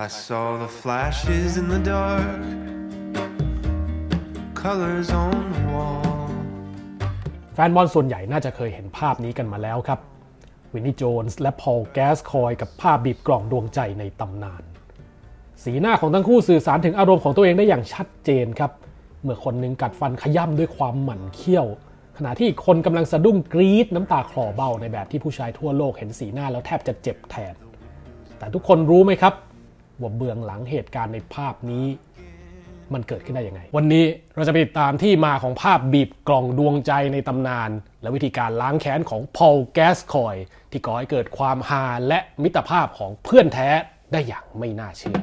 I saw the flashes in the dark, colors on the wall. แฟนบอลส่วนใหญ่น่าจะเคยเห็นภาพนี้กันมาแล้วครับ วินนี่โจนส์และพอลแกสคอยกับภาพบีบกล่องดวงใจในตำนาน สีหน้าของทั้งคู่สื่อสารถึงอารมณ์ของตัวเองได้อย่างชัดเจนครับ เมื่อคนหนึ่งกัดฟันขย่ำด้วยความหมั่นเคี้ยว ขณะที่อีกคนกำลังสะดุ้งกรี๊ดน้ำตาคลอเบ้าในแบบที่ผู้ชายทั่วโลกเห็นสีหน้าแล้วแทบจะเจ็บแทน แต่ทุกคนรู้ไหมครับ ว่าเบื้องหลังเหตุการณ์ในภาพนี้ มันเกิดขึ้นได้ยังไง วันนี้เราจะไปติดตามที่มาของภาพบีบกล่องดวงใจในตำนาน และวิธีการล้างแค้นของพอลแกสคอย ที่ก่อให้เกิดความฮาและมิตรภาพของเพื่อนแท้ได้อย่างไม่น่าเชื่อ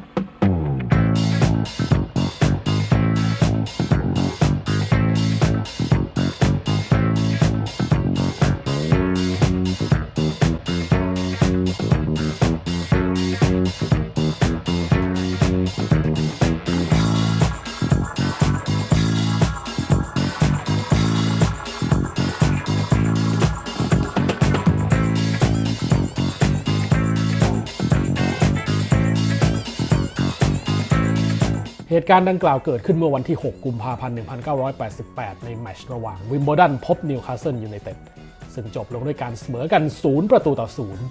เหตุการณ์ดังกล่าวเกิดขึ้นเมื่อวันที่ 6 กุมภาพันธ์ 1988 ในแมตช์ระหว่างวิมเบิลดันพบนิวคาสเซิลยูไนเต็ดซึ่งจบลงด้วยการเสมอกัน 0 ประตูต่อ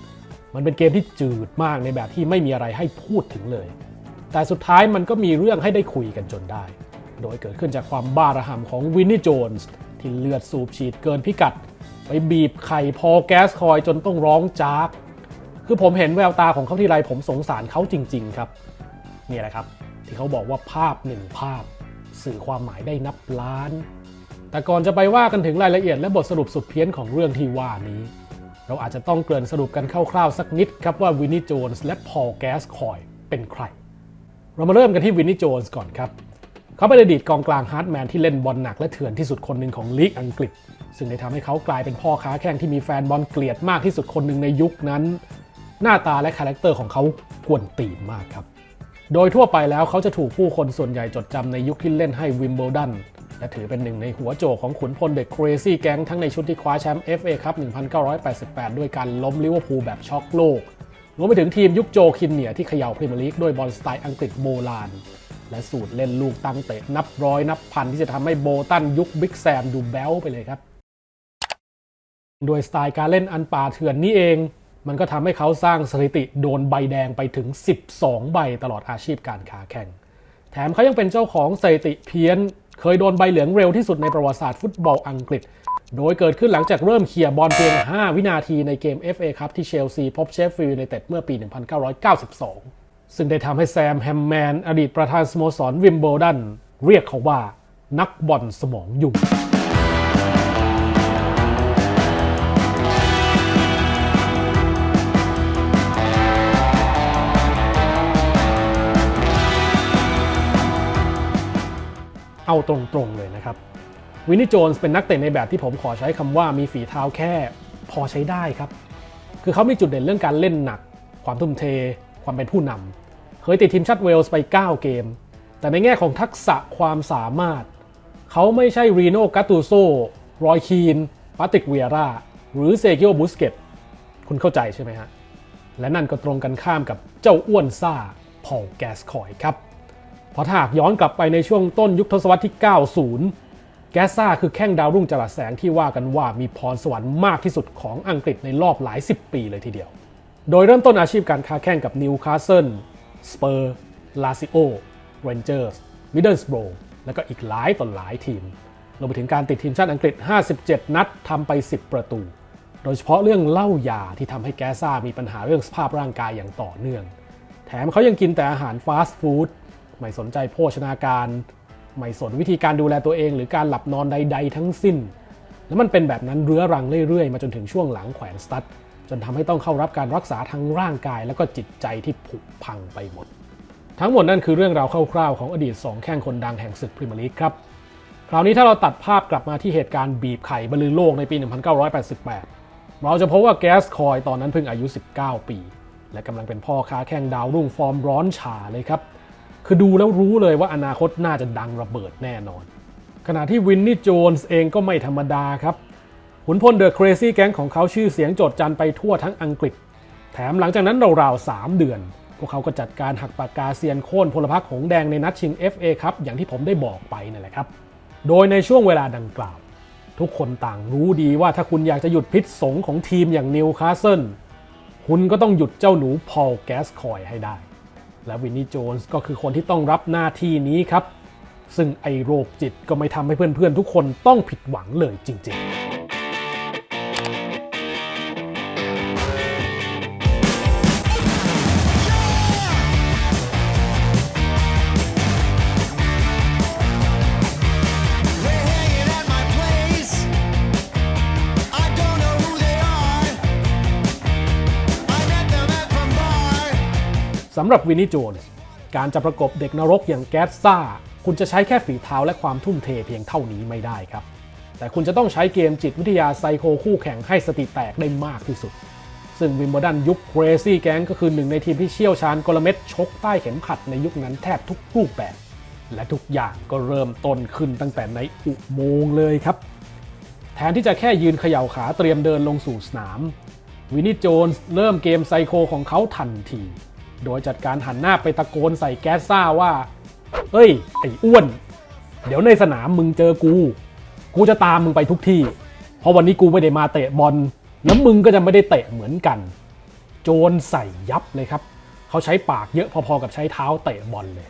0 มันเป็นเกมที่จืดมากในแบบที่ไม่มีอะไรให้พูดถึงเลย แต่สุดท้ายมันก็มีเรื่องให้ได้คุยกันจนได้ โดยเกิดขึ้นจากความบ้าระห่ำของวินนี่โจนส์ที่เลือดสูบฉีดเกินพิกัด ไปบีบไข่พอแก๊สคอยจนต้องร้องจากคือผมเห็นแววตาของเขาที่ไรผมสงสารเขาจริง ๆ ครับ นี่แหละครับ ที่เขาบอกว่าภาพหนึ่งภาพ สื่อความหมายได้นับล้าน แต่ก่อนจะไปว่ากันถึงรายละเอียดและบทสรุปสุดเพี้ยนของเรื่องที่ว่านี้ เราอาจจะต้องเกริ่นสรุปกันคร่าวๆสักนิดครับว่าวินนี่โจนส์และพอลแกสคอยเป็นใคร เรามาเริ่มกันที่วินนี่โจนส์ก่อนครับเขาเป็นอดีตกองกลางฮาร์ดแมนที่เล่นบอลหนักและเถื่อนที่สุดคนหนึ่งของลีกอังกฤษ ซึ่งได้ทำให้เขากลายเป็นพ่อค้าแข่งที่มีแฟนบอลเกลียดมากที่สุดคนหนึ่งในยุคนั้น หน้าตาและคาแรคเตอร์ของเขากวนตีนมากครับ โดยทั่วไปแล้วเขาจะถูกผู้คนส่วนใหญ่จดจำในยุคที่เล่นให้วิมเบิลดันและถือเป็นหนึ่งในหัวโจกของขุนพลเด็กครซี่แก๊งทั้งในชุดที่คว้าแชมป์ FA ครับ 1988 ด้วยการล้มลิเวอร์พูลแบบช็อกโลก รวมไปถึงทีมยุคโจคินเนียที่เขย่าพรีเมียร์ลีกด้วยบอลสไตล์อังกฤษโบราณ และสูตรเล่นลูกตั้งเตะนับร้อยนับพันที่จะทำให้โบตันยุคบิ๊กแซมดูแบ๊วไปเลยครับ โดยสไตล์การเล่นอันป่าเถื่อนนี้เอง มันก็ทำให้เขาสร้างสถิติโดนใบแดงไปถึง 12 ใบตลอดอาชีพการค้าแข่ง แถมเขายังเป็นเจ้าของสถิติเพี้ยน เคยโดนใบเหลืองเร็วที่สุดในประวัติศาสตร์ฟุตบอลอังกฤษ โดยเกิดขึ้นหลังจากเริ่มเคลียร์บอลเพียง 5 วินาทีในเกม FA ครับที่เชลซีพบเชฟฟิลด์ยูไนเต็ดเมื่อปี 1992 ซึ่งได้ทำให้แซมแฮมแมนอดีตประธานสโมสรวิมเบิลดันเรียกเขาว่านักบอลสมองยุ่ง เอาตรงๆเลยนะครับวินนี่โจนส์เป็นนักเตะในแบบที่ผมขอใช้คำว่ามีฝีเท้าแค่พอใช้ได้ครับ คือเขามีจุดเด่นเรื่องการเล่นหนัก ความทุ่มเท ความเป็นผู้นำเคยติดทีมชาติเวลส์ไป 9 เกม แต่ในแง่ของทักษะความสามารถ เขาไม่ใช่รีโนกาตูโซรอยคีนปาติกเวียร่าหรือเซกิโอบุสเกตคุณเข้าใจใช่ไหมฮะ และนั่นก็ตรงกันข้ามกับเจ้าอ้วนซ่าพอลแกสคอยครับ เพราะถ้าหากย้อนกลับไปในช่วงต้นยุคทศวรรษที่ 90 แกซ่าคือแข้งดาวรุ่งจรัสแสงที่ว่ากันว่ามีพรสวรรค์มากที่สุดของอังกฤษในรอบหลายสิบปีเลยทีเดียว โดยเริ่มต้นอาชีพการค้าแข่งกับนิวคาสเซิล สเปอร์ ลาซิโอ เรนเจอร์ส มิดเดิลสโบรและก็อีกหลายต่อหลายทีมรวมไปถึงการติดทีมชาติอังกฤษ 57 นัดทำไป 10 ประตู โดยเฉพาะเรื่องเหล้ายาที่ทำให้แกซ่ามีปัญหาเรื่องสภาพร่างกายอย่างต่อเนื่อง แถมเขายังกินแต่อาหารฟาสต์ฟู้ด ไม่สนใจโภชนาการ ไม่สนวิธีการดูแลตัวเอง หรือการหลับนอนใด ๆ ทั้งสิ้น แล้วมันเป็นแบบนั้นเรื้อรังเรื่อยๆ มาจนถึงช่วงหลังแขวนสตั๊ดจนทำให้ต้องเข้ารับการรักษาทั้งร่างกาย และก็จิตใจที่ผุพังไปหมด ทั้งหมดนั่นคือเรื่องราวคร่าวๆของอดีต 2 แข้งคนดังแห่งศึกพรีเมียร์ลีกครับคราวนี้ถ้าเราตัดภาพกลับมาที่เหตุการณ์บีบไข่บรรลือโลกในปี 1988 เราจะพบว่าแก๊สคอยตอนนั้นเพิ่งอายุ 19 ปี และกำลังเป็นพ่อค้าแข่งดาวรุ่งฟอร์มร้อนฉาเลยครับ คือดูแล้วรู้เลยว่าอนาคตน่าจะดังระเบิดแน่นอน ขณะที่วินนี่โจนส์เองก็ไม่ธรรมดาครับขุนพลเดอะเครซี่แก๊งของเขาชื่อเสียงโจดจันไปทั่วทั้งอังกฤษ แถมหลังจากนั้นราวๆ3เดือน พวกเขาก็จัดการหักปากกาเซียนโค่นพลพรรคหงแดงในนัดชิง FA ครับอย่างที่ผมได้บอกไปนั่นแหละครับ โดยในช่วงเวลาดังกล่าว ทุกคนต่างรู้ดีว่าถ้าคุณอยากจะหยุดพิษสงของทีมอย่างนิวคาสเซิลคุณก็ต้องหยุดเจ้าหนูพอลแกสคอยให้ได้ และวินนี่โจนส์ก็คือคนที่ต้องรับหน้าที่นี้ครับ ซึ่งไอโรคจิตก็ไม่ทำให้เพื่อนๆทุกคนต้องผิดหวังเลยจริง ๆำหรับวินนี่โจนส์การจะประกบเด็กนรกอย่างแก๊สซ่า คุณจะใช้แค่ฝีเท้าและความทุ่มเทเพียงเท่านี้ไม่ได้ครับ แต่คุณจะต้องใช้เกมจิตวิทยาไซโคคู่แข่งให้สติแตกได้มากที่สุด ซึ่งวิมเบลดันยุค Crazy Gang ก็คือหนึ่งในทีมที่เชี่ยวชาญกลเม็ดชกใต้เข็มขัดในยุคนั้นแทบทุกรูปแบบ และทุกอย่างก็เริ่มต้นขึ้นตั้งแต่ในอุโมงค์เลยครับ แทนที่จะแค่ยืนเขย่าขาเตรียมเดินลงสู่สนามวินนี่โจนส์เริ่มเกมไซโคของเขาทันที โดยจัดการหันหน้าไปตะโกนใส่แก๊สซ่าว่า เอ้ย ไอ้อ้วน เดี๋ยวในสนามมึงเจอกู กูจะตามมึงไปทุกที่ เพราะวันนี้กูไม่ได้มาเตะบอล แล้วมึงก็จะไม่ได้เตะเหมือนกัน โจนใส่ยับเลยครับ เขาใช้ปากเยอะพอๆกับใช้เท้าเตะบอลเลย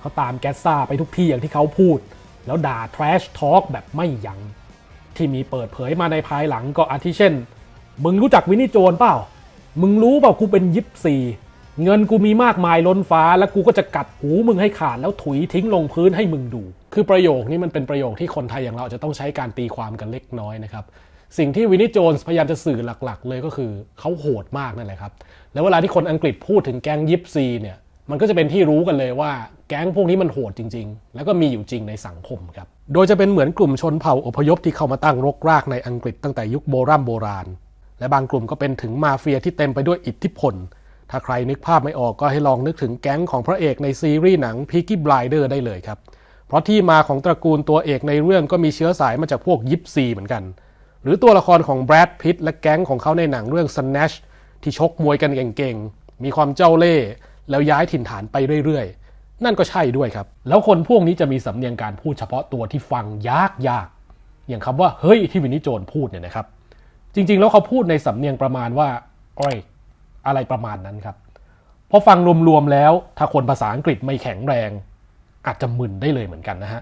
เขาตามแก๊สซ่าไปทุกที่อย่างที่เขาพูด แล้วด่า trash talk แบบไม่ยัง้ง ที่มีเปิดเผยมาในภายหลังก็อาทิเช่น มึงรู้จักวินนี่โจนเปล่า มึงรู้เปล่ากูเป็นยิปซี เงินกูมีมากมายล้นฟ้า แล้วกูก็จะกัดหูมึงให้ขาดแล้วถุยทิ้งลงพื้นให้มึงดู คือประโยคนี้มันเป็นประโยคที่คนไทยอย่างเราจจะต้องใช้การตีความกันเล็กน้อยนะครับสิ่งที่วินนี่โจนส์พยายามจะสื่อหลัก ๆ เลยก็คือเขาโหดมากนั่นแหละครับ แล้วเวลาที่คนอังกฤษพูดถึงแก๊งยิปซีเนี่ยมันก็จะเป็นที่รู้กันเลยว่าแก๊งพวกนี้มันโหดจริง ๆ แล้วก็มีอยู่จริงในสังคมครับ โดยจะเป็นเหมือนกลุ่มชนเผ่าอพยพที่เข้ามาตั้งรกรากในอังกฤษตั้งแต่ยุคโบราณโบราณ และบางกลุ่มก็เป็นถึงมาเฟียที่เต็มไปด้วยอิทธิพล ถ้าใครนึกภาพไม่ออกก็ให้ลองนึกถึงแก๊งของพระเอกในซีรีส์หนัง Peaky Blinder ได้เลยครับ เพราะที่มาของตระกูลตัวเอกในเรื่องก็มีเชื้อสายมาจากพวกยิปซีเหมือนกัน หรือตัวละครของแบรดพิตและแก๊งของเขาในหนังเรื่อง Snatch ที่ชกมวยกันเก่งๆ มีความเจ้าเล่ห์แล้วย้ายถิ่นฐานไปเรื่อยๆ นั่นก็ใช่ด้วยครับ แล้วคนพวกนี้จะมีสำเนียงการพูดเฉพาะตัวที่ฟังยากยากๆอย่างคำว่าเฮ้ยที่วินนี่โจนพูดเนี่ยนะครับ จริงๆ แล้วเขาพูดในสำเนียงประมาณว่าอ้อย อะไรประมาณนั้นครับพอฟังรวมๆแล้ว ถ้าคนภาษาอังกฤษไม่แข็งแรง อาจจะมึนได้เลยเหมือนกันนะฮะ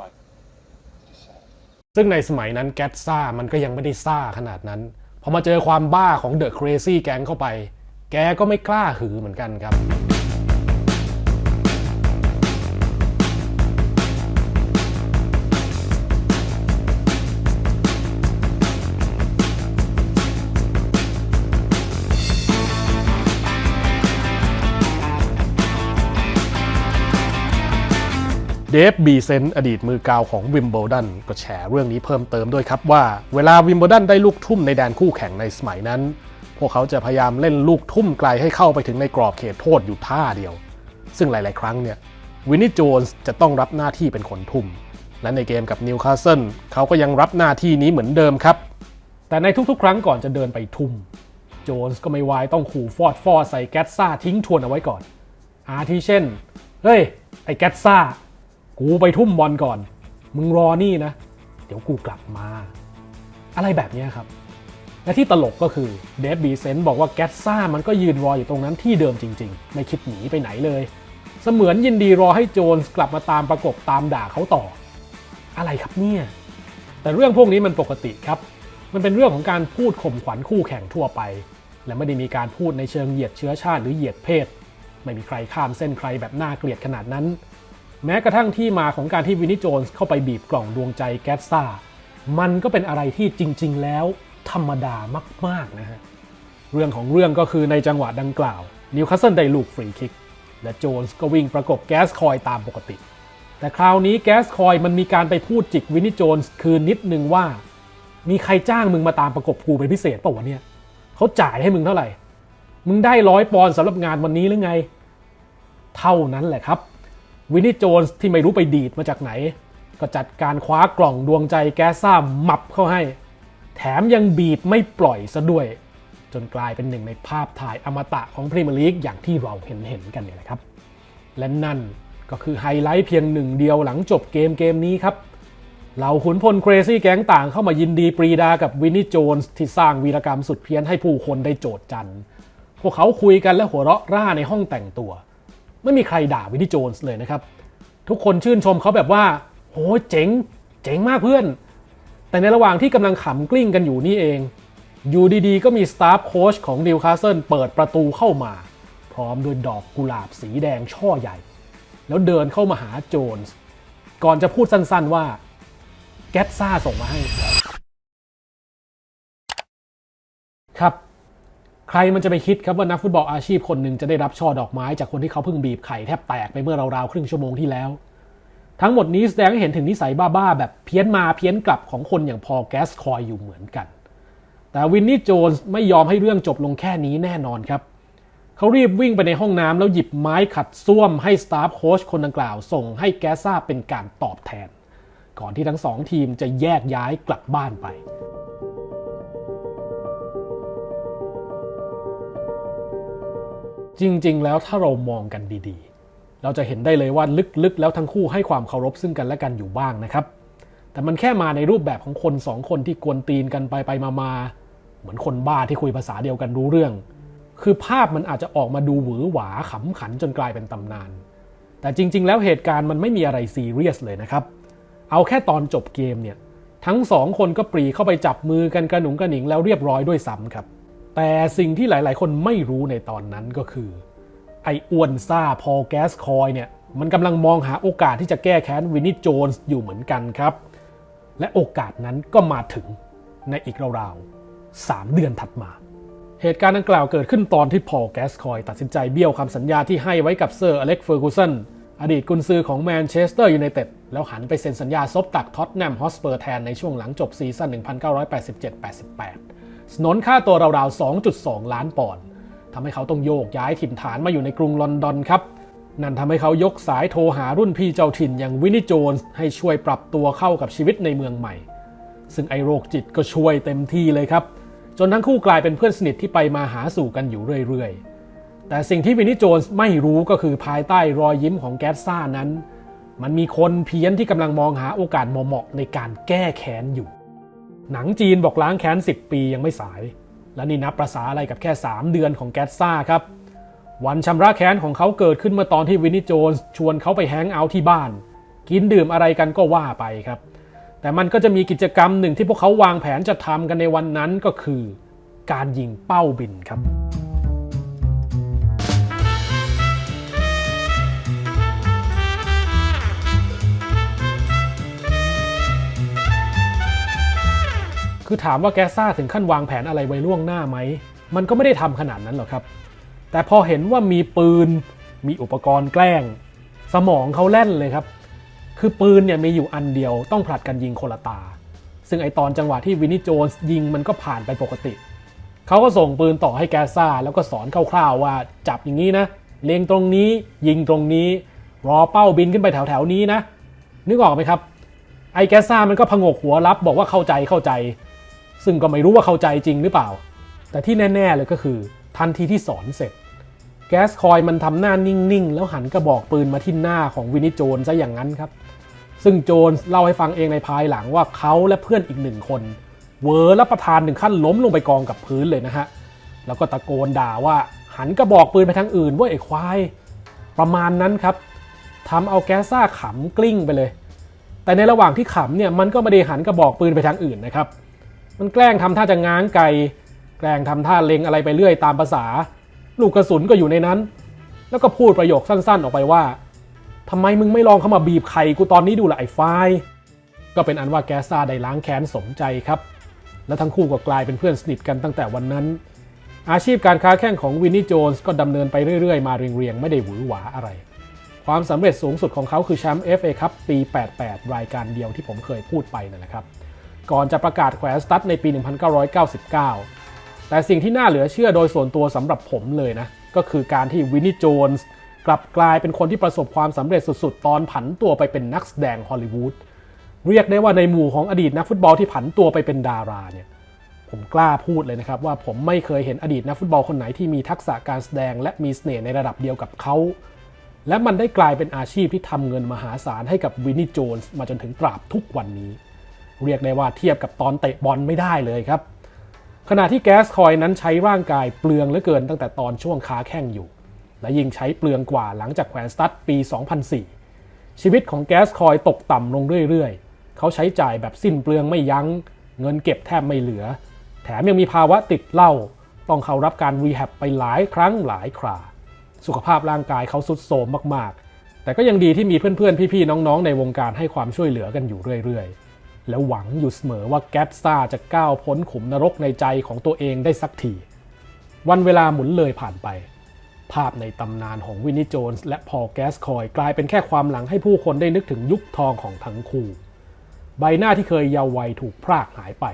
Right. ซึ่งในสมัยนั้นแกตซ่ามันก็ยังไม่ได้ซ่าขนาดนั้น พอมาเจอความบ้าของเดอะคร a ซี่แก๊งเข้าไป แกก็ไม่กล้าหือเหมือนกันครับ ดฟบีเซนอดีตมือกาวของวิมเบิลดันก็แฉเรื่องนี้เพิ่มเติมด้วยครับว่า เวลาวิมเบิลดันได้ลูกทุ่มในแดนคู่แข่งในสมัยนั้น พวกเขาจะพยายามเล่นลูกทุ่มไกลให้เข้าไปถึงในกรอบเขตโทษอยู่ท่าเดียว ซึ่งหลาย ๆ ครั้งเนี่ยวินนี่โจนส์จะต้องรับหน้าที่เป็นคนทุ่ม และในเกมกับนิวคาสเซิลเขาก็ยังรับหน้าที่นี้เหมือนเดิมครับ แต่ในทุก ๆ ครั้งก่อนจะเดินไปทุ่ม โจนส์ก็ไม่วายต้องขู่ฟอดฟอดใส่แก๊สซ่าทิ้งทวนเอาไว้ก่อนอาทิเช่น เฮ้ย ไอ้แก๊สซ่า กูไปทุ่มบอลก่อน มึงรอนี่นะ เดี๋ยวกูกลับมา อะไรแบบนี้ครับ และที่ตลกก็คือเดฟบีเซนบอกว่าแกตซ่ามันก็ยืนรออยู่ตรงนั้นที่เดิมจริง ๆ ไม่คิดหนีไปไหนเลย เสมือนยินดีรอให้โจนส์กลับมาตามประกบตามด่าเขาต่อ อะไรครับเนี่ย แต่เรื่องพวกนี้มันปกติครับ มันเป็นเรื่องของการพูดข่มขวัญคู่แข่งทั่วไป และไม่ได้มีการพูดในเชิงเหยียดเชื้อชาติหรือเหยียดเพศ ไม่มีใครข้ามเส้นใครแบบน่าเกลียดขนาดนั้น แม้กระทั่งที่มาของการที่วินนี่โจนส์เข้าไปบีบกล่องดวงใจแกสซ่า มันก็เป็นอะไรที่จริง ๆ แล้วธรรมดามาก ๆ นะฮะ เรื่องของเรื่องก็คือในจังหวะดังกล่าวนิวคาสเซิลได้ลูกฟรีคิก และโจนส์ก็วิ่งประกบแก๊สคอยตามปกติ แต่คราวนี้แก๊สคอยมันมีการไปพูดจิกวินนี่โจนส์คืนนิดนึงว่า มีใครจ้างมึงมาตามประกบกูเป็นพิเศษป่าวะเนี่ยเขาจ่ายให้มึงเท่าไหร่ มึงได้ร้อยปอนด์สำหรับงานวันนี้หรือไง เท่านั้นแหละครับ วินนี่โจนส์ที่ไม่รู้ไปดีดมาจากไหน ก็จัดการคว้ากล่องดวงใจแกซ่ามับเข้าให้ แถมยังบีบไม่ปล่อยซะด้วย จนกลายเป็นหนึ่งในภาพถ่ายอมตะของพรีเมียร์ลีกอย่างที่เราเห็นเห็นกันเนี่ยแหละครับ และนั่นก็คือไฮไลท์เพียงหนึ่งเดียวหลังจบเกมเกมนี้ครับเหล่าขุนพลเครซี่แก๊งต่างเข้ามายินดีปรีดากับวินนี่โจนส์ที่สร้างวีรกรรมสุดเพี้ยนให้ผู้คนได้โจดจัน พวกเขาคุยกันและหัวเราะร่าในห้องแต่งตัว ไม่มีใครด่าวินนี่โจนส์เลยนะครับ ทุกคนชื่นชมเขาแบบว่าโหเจ๋ง เจ๋งมากเพื่อน แต่ในระหว่างที่กำลังขำกลิ้งกันอยู่นี่เอง อยู่ดีๆ ก็มีสตาฟโค้ชของนิวคาสเซิลเปิดประตูเข้ามา พร้อมด้วยดอกกุหลาบสีแดงช่อใหญ่ แล้วเดินเข้ามาหาโจนส์ก่อนจะพูดสั้นๆว่าแกตซ่าส่งมาให้ รมันจะไปคิดครับว่านักฟุตบอลอาชีพคนหนึ่งจะได้รับช่อดอกไม้จากคนที่เขาเพิ่งบีบไข่แทบแตกไปเมื่อราวๆครึ่งชั่วโมงที่แล้ว ทั้งหมดนี้แสดงให้เห็นถึงนิสัยบ้าๆแบบเพี้ยนมาเพี้ยนกลับของคนอย่างพอแกสคอยอยู่เหมือนกัน แต่วินนี่โจนส์ไม่ยอมให้เรื่องจบลงแค่นี้แน่นอนครับ เขารีบวิ่งไปในห้องน้ำแล้วหยิบไม้ขัดส้วมให้สตาฟโค้ชคนดังกล่าวส่งให้แกซ่าเป็นการตอบแทน ก่อนที่ทั้งสองทีมจะแยกย้ายกลับบ้านไป จริง ๆ แล้วถ้าเรามองกันดีๆ เราจะเห็นได้เลยว่าลึกๆ แล้วทั้งคู่ให้ความเคารพซึ่งกันและกันอยู่บ้างนะครับ แต่มันแค่มาในรูปแบบของคนสองคนที่กวนตีนกันไปไปมามาๆเหมือนคนบ้าที่คุยภาษาเดียวกันรู้เรื่อง คือภาพมันอาจจะออกมาดูหวือหวาขำขันจนกลายเป็นตำนาน แต่จริง ๆ แล้วเหตุการณ์มันไม่มีอะไรซีเรียสเลยนะครับ เอาแค่ตอนจบเกมเนี่ยทั้งสองคนก็ปรีเข้าไปจับมือกันกระหนุงกระหนิงแล้วเรียบร้อยด้วยซ้ำครับ แต่สิ่งที่หลาย ๆ คนไม่รู้ในตอนนั้นก็คือ ไอ้อ้วนซ่าพอลแกสคอยเนี่ยมันกำลังมองหาโอกาสที่จะแก้แค้นวินนี่โจนส์อยู่เหมือนกันครับ และโอกาสนั้นก็มาถึงในอีกราวๆ3เดือนถัดมา เหตุการณ์ดังกล่าวเกิดขึ้นตอนที่พอลแกสคอยตัดสินใจเบี้ยวคำสัญญาที่ให้ไว้กับเซอร์อเล็กเฟอร์กูสันอดีตกุนซือของแมนเชสเตอร์ยูไนเต็ดแล้วหันไปเซ็นสัญญาซบตักท็อตแนมฮอสเปอร์แทนในช่วงหลังจบซีซั่น 1987-88 สนนค่าตัวราวๆ 2.2 ล้านปอนด์ทำให้เขาต้องโยกย้ายถิ่นฐานมาอยู่ในกรุงลอนดอนครับ นั่นทำให้เขายกสายโทรหารุ่นพี่เจ้าถิ่นอย่างวินนี่โจนส์ให้ช่วยปรับตัวเข้ากับชีวิตในเมืองใหม่ ซึ่งไอโรคจิตก็ช่วยเต็มที่เลยครับ จนทั้งคู่กลายเป็นเพื่อนสนิทที่ไปมาหาสู่กันอยู่เรื่อยๆ แต่สิ่งที่วินนี่โจนส์ไม่รู้ก็คือภายใต้รอยยิ้มของแกสซ่านั้น มันมีคนเพี้ยนที่กำลังมองหาโอกาสเหมาะๆในการแก้แค้นอยู่ หนังจีนบอกล้างแค้น 10 ปียังไม่สาย และนี่นับประษาอะไรกับแค่ 3 เดือนของแกสซ่าครับ วันชำระแค้นของเขาเกิดขึ้นเมื่อตอนที่วินนี่โจนส์ชวนเขาไปแฮงเอาท์ที่บ้าน กินดื่มอะไรกันก็ว่าไปครับ แต่มันก็จะมีกิจกรรมหนึ่งที่พวกเขาวางแผนจะทำกันในวันนั้นก็คือ การยิงเป้าบินครับ คือถามว่าแกซ่าถึงขั้นวางแผนอะไรไว้ล่วงหน้าไหม มันก็ไม่ได้ทำขนาดนั้นหรอกครับ แต่พอเห็นว่ามีปืน มีอุปกรณ์แกล้ง สมองเขาแล่นเลยครับ คือปืนเนี่ยมีอยู่อันเดียวต้องผลัดกันยิงคนละตา ซึ่งไอตอนจังหวะที่วินนี่โจนส์ยิงมันก็ผ่านไปปกติ เขาก็ส่งปืนต่อให้แกซ่าแล้วก็สอนคร่าวๆว่าจับอย่างนี้นะ เล็งตรงนี้ ยิงตรงนี้ รอเป้าบินขึ้นไปแถวๆนี้นะ นึกออกไหมครับ ไอแกซ่ามันก็พงกหัวรับบอกว่าเข้าใจเข้าใจ ซึ่งก็ไม่รู้ว่าเข้าใจจริงหรือเปล่า แต่ที่แน่ ๆ เลยก็คือ ทันทีที่สอนเสร็จ แก๊สคอยมันทำหน้านิ่ง ๆ แล้วหันกระบอกปืนมาที่หน้าของวินนี่โจนซะอย่างนั้นครับ ซึ่งโจนเล่าให้ฟังเองในภายหลังว่าเขาและเพื่อนอีกหนึ่งคน เวอร์และประธานถึงขั้นล้มลงไปกองกับพื้นเลยนะฮะแล้วก็ตะโกนด่าว่าหันกระบอกปืนไปทางอื่นว่าไอ้ควายประมาณนั้นครับทำเอาแก๊สซ่าขำกลิ้งไปเลย แต่ในระหว่างที่ขำเนี่ยมันก็ไม่ได้หันกระบอกปืนไปทางอื่นนะครับ มันแกล้งทำท่าจะง้างไกลแกล้งทำท่าเล็งอะไรไปเรื่อยตามภาษา ลูกกระสุนก็อยู่ในนั้น แล้วก็พูดประโยคสั้นๆ ออกไปว่าทำไมมึงไม่ลองเข้ามาบีบไข่กูตอนนี้ดูละไอ้ไฟก็เป็นอันว่าแกสซาได้ล้างแค้นสมใจครับ และทั้งคู่ก็กลายเป็นเพื่อนสนิทกันตั้งแต่วันนั้น อาชีพการค้าแข่งของวินนี่โจนส์ก็ดำเนินไปเรื่อยๆ มาเรียงๆ ไม่ได้หวือหวาอะไร ความสำเร็จสูงสุดของเขาคือแชมป์ FA ครับปี 88 รายการเดียวที่ผมเคยพูดไปนั่นแหละครับ ก่อนจะประกาศแขวนสตั๊ดในปี 1999 แต่สิ่งที่น่าเหลือเชื่อโดยส่วนตัวสำหรับผมเลยนะ ก็คือการที่วินนี่โจนส์กลับกลายเป็นคนที่ประสบความสำเร็จสุดๆ ตอนผันตัวไปเป็นนักแสดงฮอลลีวูดเรียกได้ว่าในหมู่ของอดีตนักฟุตบอลที่ผันตัวไปเป็นดาราเนี่ยผมกล้าพูดเลยนะครับว่าผมไม่เคยเห็นอดีตนักฟุตบอลคนไหนที่มีทักษะการแสดง และมีเสน่ห์ในระดับเดียวกับเขา และมันได้กลายเป็นอาชีพที่ทำเงินมหาศาลให้กับวินนี่โจนส์มาจนถึงตราบทุกวันนี้ เรียกได้ว่าเทียบกับตอนเตะบอลไม่ได้เลยครับ ขณะที่แก๊สคอยนั้นใช้ร่างกายเปลืองเหลือเกินตั้งแต่ตอนช่วงค้าแข้งอยู่ และยิ่งใช้เปลืองกว่าหลังจากแขวนสตั๊ดปี 2004 ชีวิตของแก๊สคอยตกต่ำลงเรื่อยๆ เขาใช้จ่ายแบบสิ้นเปลืองไม่ยัง้ง เงินเก็บแทบไม่เหลือ แถมยังมีภาวะติดเหล้าต้องเข้ารับการรีแฮบไปหลายครั้งหลายครา สุขภาพร่างกายเขาสุดโทรมมากๆ แต่ก็ยังดีที่มีเพื่อนๆ พี่ๆ น้องๆ ในวงการให้ความช่วยเหลือกันอยู่เรื่อยๆ แล้วหวังอยู่เสมอว่าแก๊ตซ่าจะก้าวพ้นขุมนรกในใจของตัวเองได้สักทีวันเวลาหมุนเลยผ่านไป ภาพในตำนานของวินนี่โจนส์และพอลแกสคอยกลายเป็นแค่ความหลังให้ผู้คนได้นึกถึงยุคทองของทั้งคู่ ใบหน้าที่เคยเยาว์วัยถูกพรากหายไป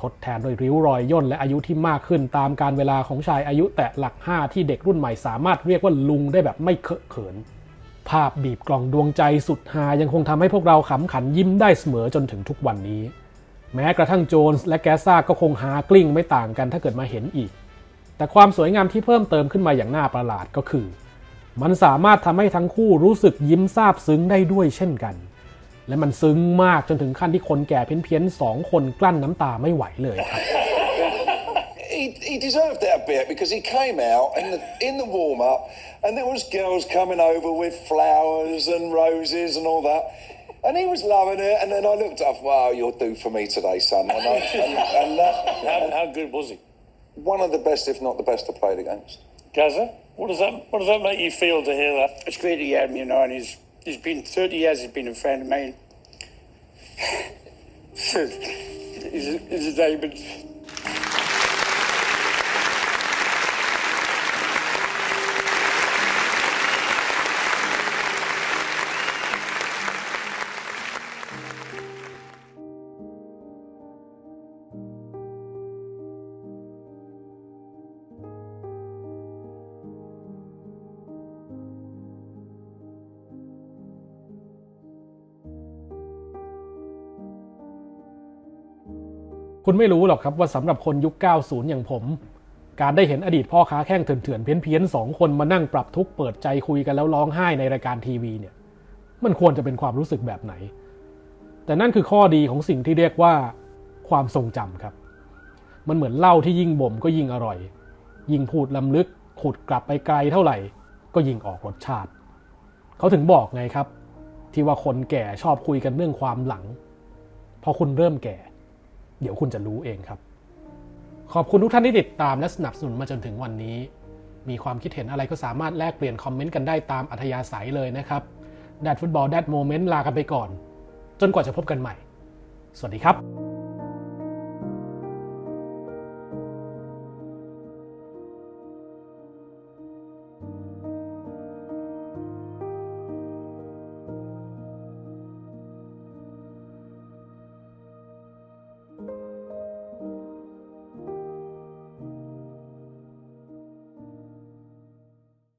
ทดแทนด้วยริ้วรอยย่นและอายุที่มากขึ้นตามการเวลาของชายอายุแตะหลัก 5 ที่เด็กรุ่นใหม่สามารถเรียกว่าลุงได้แบบไม่เคอะเขิน ภาพบีบกล่องดวงใจสุดฮายังคงทำให้พวกเราขำขันยิ้มได้เสมอจนถึงทุกวันนี้ แม้กระทั่งโจนส์และแกซ่าก็คงหากลิ้งไม่ต่างกันถ้าเกิดมาเห็นอีก แต่ความสวยงามที่เพิ่มเติมขึ้นมาอย่างน่าประหลาดก็คือ มันสามารถทำให้ทั้งคู่รู้สึกยิ้มซาบซึ้งได้ด้วยเช่นกัน และมันซึ้งมากจนถึงขั้นที่คนแก่เพี้ยนๆสองคนกลั้นน้ำตาไม่ไหวเลยครับ he, he deserved that a bit because he came out in the in the warm up, and there was girls coming over with flowers and roses and all that, and he was loving it. And then I looked up, wow, you'll do for me today, son. And, I, and, and that, How, how good was he? one of the best, if not the best, I played against. Gaza? What does that What does that make you feel to hear that? It's great to hear him, you know, and he's he's been 30 years. He's been a friend of mine. he's, a, he's a diamond. คุณไม่รู้หรอกครับว่าสำหรับคนยุค 90 อย่างผม การได้เห็นอดีตพ่อค้าแข้งเถื่อนๆ เพี้ยนๆสองคนมานั่งปรับทุกข์เปิดใจคุยกันแล้วร้องไห้ในรายการทีวีเนี่ย มันควรจะเป็นความรู้สึกแบบไหน แต่นั่นคือข้อดีของสิ่งที่เรียกว่าความทรงจำครับ มันเหมือนเหล้าที่ยิ่งบ่มก็ยิ่งอร่อย ยิ่งพูดลำลึกขุดกลับไปไกลเท่าไหร่ ก็ยิ่งออกรสชาติ เขาถึงบอกไงครับ ที่ว่าคนแก่ชอบคุยกันเรื่องความหลัง พอคุณเริ่มแก่ เดี๋ยวคุณจะรู้เองครับ ขอบคุณทุกท่านที่ติดตามและสนับสนุนมาจนถึงวันนี้ มีความคิดเห็นอะไรก็สามารถแลกเปลี่ยนคอมเมนต์กันได้ตามอัธยาศัยเลยนะครับแดดฟุตบอลแดดโมเมนต์ลากันไปก่อน จนกว่าจะพบกันใหม่ สวัสดีครับ